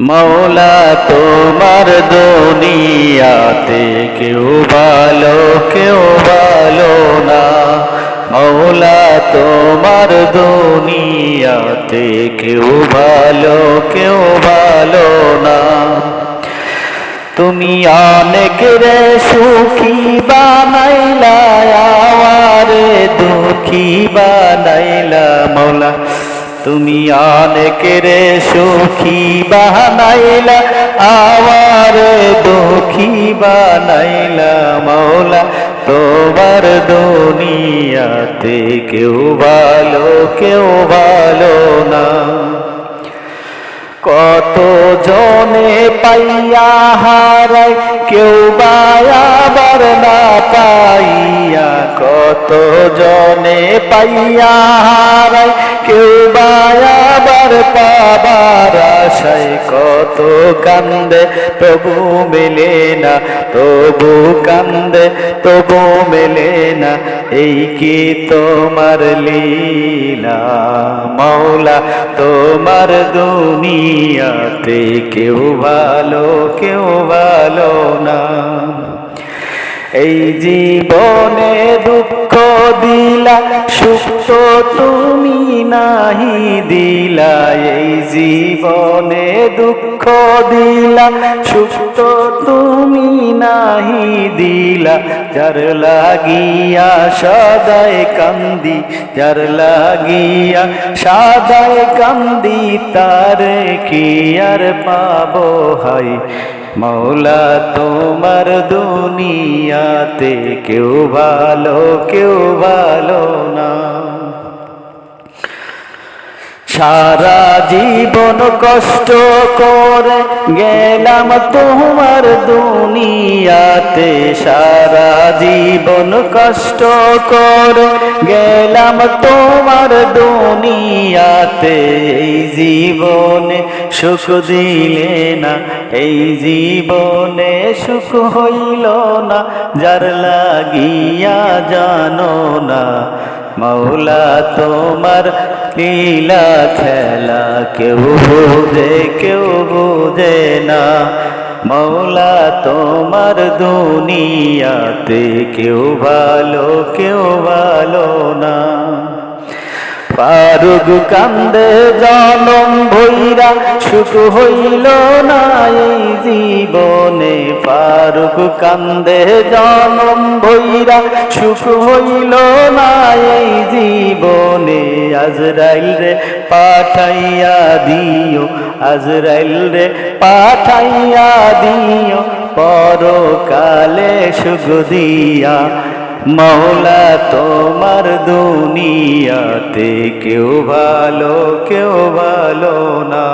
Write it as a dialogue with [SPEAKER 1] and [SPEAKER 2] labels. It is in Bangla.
[SPEAKER 1] মৌলা তোমার দুনিয়াতে কেউ ভালো কেউ ভালো না। মৌলা তোমার দুনিয়াতে কেউ ভালো কেউ ভালো না। তুমি অনেক রে সুখী বানাইলা আমারে তুমি অনেক রে সুখী বানাইলা, আমার দুঃখী বানাইলা মৌলা তোমার দুনিয়াতে কেউ ভালো কেউ ভালো না। কত জনে পাইয়া হারাই কেউ বায়াবার না পাইয়া কত জনে পাইয়া হারাই কেউ বায়াবার পাবার আশায় কত কান্দে, তবু মেলে না, তবু কান্দে, তবু মেলে না, এই কি তোমার লীলা? মাওলা, তোমার দুনিয়াতে কেউ ভালো কেউ ভালো না। এই জীবনে দুঃখ দিলা সুখ তো তুমি নাহি দিলা, এই জীবনে দুঃখ দিলা সুখ তো তুমি নাহি দিলা, যার লাগিয়া সদায় কান্দি, যার লাগিয়া সাদায় কান্দি, তার কি আর পাবো হাই মৌলা তোমার দুনিয়াতে কেউ ভালো কেউ ভালো না। সারা জীবন কষ্ট করে গেলাম তোমার দুনিয়াতে। সারা জীবন কষ্ট করে গেলাম তোমার দুনিয়াতে। এই জীবনে সুখ দিলে না, এই জীবনে সুখ হইল না, যার লাগিয়া জানো না মৌলা তোমার লীলা খেলা কেউ বোঝে কেউ বোঝে না। মৌলা তোমার দুনিয়াতে কেউ ভালো কেউ ভালো না। ফারুক কান্দে জনম ভৈরা, সুখ হইল না এই জীবনে। ফারুক কান্দে জনম ভৈরা, সুখ হইল না এই জীবনে। আজরাইল রে পাঠাইয়া দিও, আজরাইল রে পাঠাইয়া দিও, পরকালে সুখ দিয়া মৌলা তোমার দুনিয়াতে কেউ ভালো কেউ ভালো না।